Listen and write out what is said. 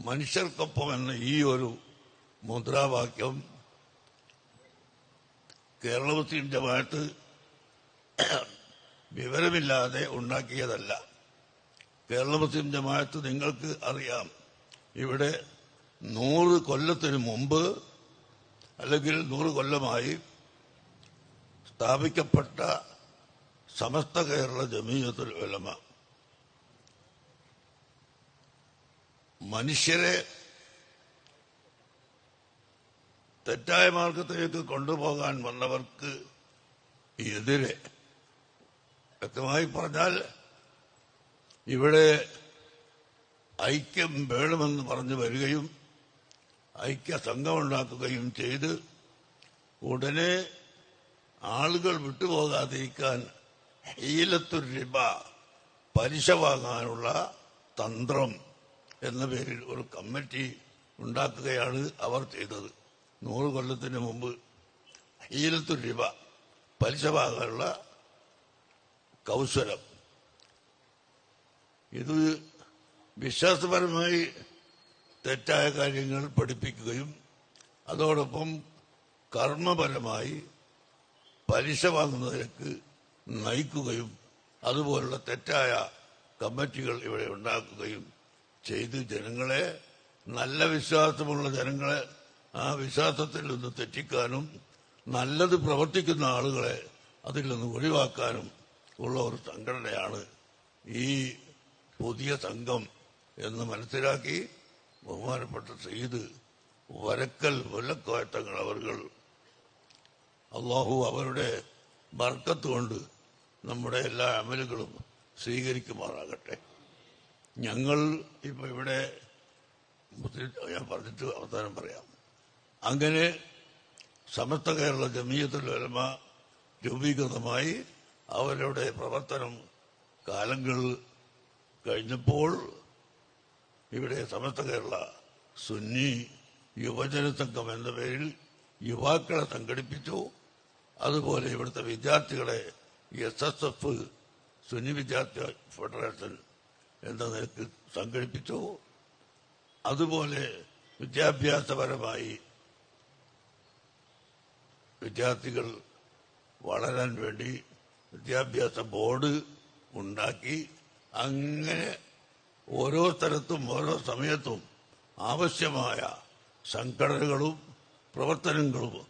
മനുഷ്യർക്കൊപ്പം എന്ന ഈ ഒരു മുദ്രാവാക്യം കേരള മുസ്ലിം ജമാഅത്ത് വിവരമില്ലാതെ ഉണ്ടാക്കിയതല്ല. കേരള മുസ്ലിം ജമാഅത്ത് നിങ്ങൾക്ക് അറിയാം ഇവിടെ നൂറ് കൊല്ലത്തിന് മുമ്പ് അല്ലെങ്കിൽ നൂറ് കൊല്ലമായി സ്ഥാപിക്കപ്പെട്ട സമസ്ത കേരള ജമീയത്തുൽ ഉലമ. മനുഷ്യരെ തെറ്റായ മാർഗത്തിലേക്ക് കൊണ്ടുപോകാൻ വന്നവർക്ക് എതിരെ. വ്യക്തമായി പറഞ്ഞാൽ ഇവിടെ ഐക്യം വേണമെന്ന് പറഞ്ഞു വരികയും ഐക്യ സംഘമുണ്ടാക്കുകയും ചെയ്ത് ഉടനെ ആളുകൾ വിട്ടുപോകാതിരിക്കാൻ ഹീലത്തുരിബ പലിശ വാങ്ങാനുള്ള തന്ത്രം എന്ന പേരിൽ ഒരു കമ്മിറ്റി ഉണ്ടാക്കുകയാണ് അവർ ചെയ്തത്. നൂറ് കൊല്ലത്തിന് മുമ്പ് ഹീരത്തു രൂപ പലിശ കൗശലം. ഇത് വിശ്വാസപരമായി തെറ്റായ കാര്യങ്ങൾ പഠിപ്പിക്കുകയും അതോടൊപ്പം കർമ്മപരമായി പലിശ വാങ്ങുന്നതിലേക്ക് നയിക്കുകയും അതുപോലുള്ള തെറ്റായ കമ്മിറ്റികൾ ഇവിടെ ഉണ്ടാക്കുകയും ചെയ്ത് ജനങ്ങളെ നല്ല വിശ്വാസമുള്ള ജനങ്ങളെ ആ വിശ്വാസത്തിൽ നിന്ന് തെറ്റിക്കാനും നല്ലത് പ്രവർത്തിക്കുന്ന ആളുകളെ അതിൽ നിന്ന് ഒഴിവാക്കാനും ഉള്ള ഒരു സംഘടനയാണ് ഈ പുതിയ സംഘം എന്ന് മനസ്സിലാക്കി ബഹുമാനപ്പെട്ട സയ്യിദ് വരക്കൽ മുല്ലക്കോയത്തങ്ങൾ അവർകൾ അള്ളാഹു അവരുടെ ബർക്കത്ത് കൊണ്ട് നമ്മുടെ എല്ലാ അമലുകളും സ്വീകരിക്കുമാറാകട്ടെ. ഞങ്ങൾ ഇപ്പൊ ഇവിടെ ഞാൻ പറഞ്ഞിട്ട് അവസാനം പറയാം. അങ്ങനെ സമസ്ത കേരള ജമീയത്തുൽ ഉലമ രൂപീകൃതമായി അവരുടെ പ്രവർത്തനം കാലങ്ങൾ കഴിഞ്ഞപ്പോൾ ഇവിടെ സമസ്ത കേരള സുന്നി യുവജന സംഘം എന്ന പേരിൽ യുവാക്കളെ സംഘടിപ്പിച്ചു. അതുപോലെ ഇവിടുത്തെ വിദ്യാർത്ഥികളെ എസ് എസ് എഫ് സുന്നി വിദ്യാർത്ഥി ഫെഡറേഷൻ എന്ന നിലയ്ക്ക് സംഘടിപ്പിച്ചു. അതുപോലെ വിദ്യാഭ്യാസപരമായി വിദ്യാർത്ഥികൾ വളരാൻ വേണ്ടി വിദ്യാഭ്യാസ ബോർഡ് ഉണ്ടാക്കി. അങ്ങനെ ഓരോ സ്ഥലത്തും ഓരോ സമയത്തും ആവശ്യമായ സംഘടനകളും പ്രവർത്തനങ്ങളും